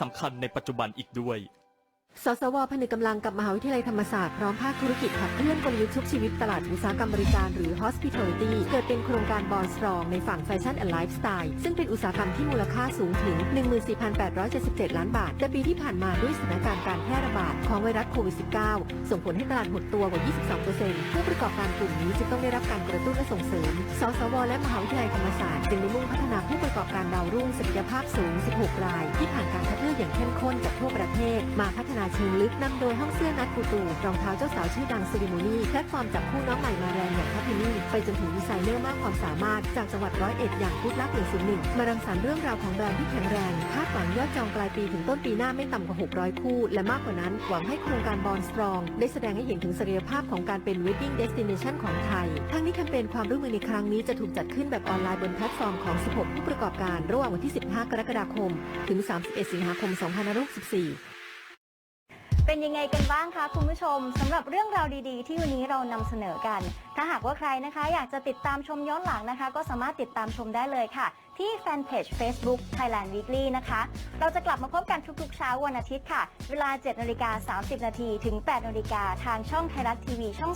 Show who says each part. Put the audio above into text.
Speaker 1: สำคัญในปัจจุบันอีกด้วย
Speaker 2: สสวผนึกกำลังกับมหาวิทยาลัยธรรมศาสตร์พร้อมภาคธุรกิจขับเคลื่อนกลยุทธ์ชุบชีวิตตลาดอุตสาหกรรมบริการหรือ hospitality เกิดเป็นโครงการบอลสตรองในฝั่งแฟชั่นและไลฟ์สไตล์ซึ่งเป็นอุตสาหกรรมที่มูลค่าสูงถึง 14,877 ล้านบาท แต่ปีที่ผ่านมาด้วยสถานการณ์การแพร่ระบาดของไวรัสโควิด -19 ส่งผลให้ตลาดหดตัวกว่า 22%ผู้ประกอบการกลุ่มนี้จึงต้องได้รับการกระตุ้นและส่งเสริม สสว และมหาวิทยาลัยธรรมศาสตร์จึงได้มุ่งพัฒนาผู้ประกอบการดาวรุ่งศักยภาพสูง 16 ราย ที่ผ่านการคัดเลือกอย่างเข้ม ข้นจากทั่วประเทศ มาพัฒนาเชิงลึกนำโดยห้องเสื้อนัดกูตูรองเท้าเจ้าสาวชื่อดังซิริโมนีแพลตฟอร์มจับคู่น้องใหม่มาแรงอย่างทัพพินี่ไปจนถึงดีไซเนอร์มากความสามารถ จากจังหวัดร้อยเอ็ดอย่างพุทธลักษณ์101มารังสรรค์เรื่องราวของแบรนด์ที่แข็งแรงคาดหวังยอดจองปลายปีถึงต้นปีหน้าไม่ต่ำกว่า 600 คู่ และมากกว่านั้นหวังให้โครงการบอลสตรอง ได้แสดงให้เห็นถึงศักยภาพของการเป็น wedding destination ของไทย ทั้งนี้แคมเปญความร่วมมือในครั้งนี้จะถูกจัดขึ้นแบบออนไลน์บนแพลตฟอร์มของ 16 ผู้ประกอบการระหว่างวันที่ 15 กรกฎาคม ถึง 31 สิงหาคม 2564
Speaker 3: เป็นยังไงกันบ้างคะคุณผู้ชมสำหรับเรื่องราวดีๆ ที่วันนี้เรานำเสนอกัน ถ้าหากว่าใครนะคะ อยากจะติดตามชมย้อนหลังนะคะ ก็สามารถติดตามชมได้เลยค่ะ ที่แฟนเพจ Facebook Thailand Weekly นะคะ เราจะกลับมาพบกันทุกๆเช้าวันอาทิตย์ค่ะ เวลา7นาฬิกา30 นาทีถึง8นาฬิกาทางช่องไทยรัฐทีวีช่อง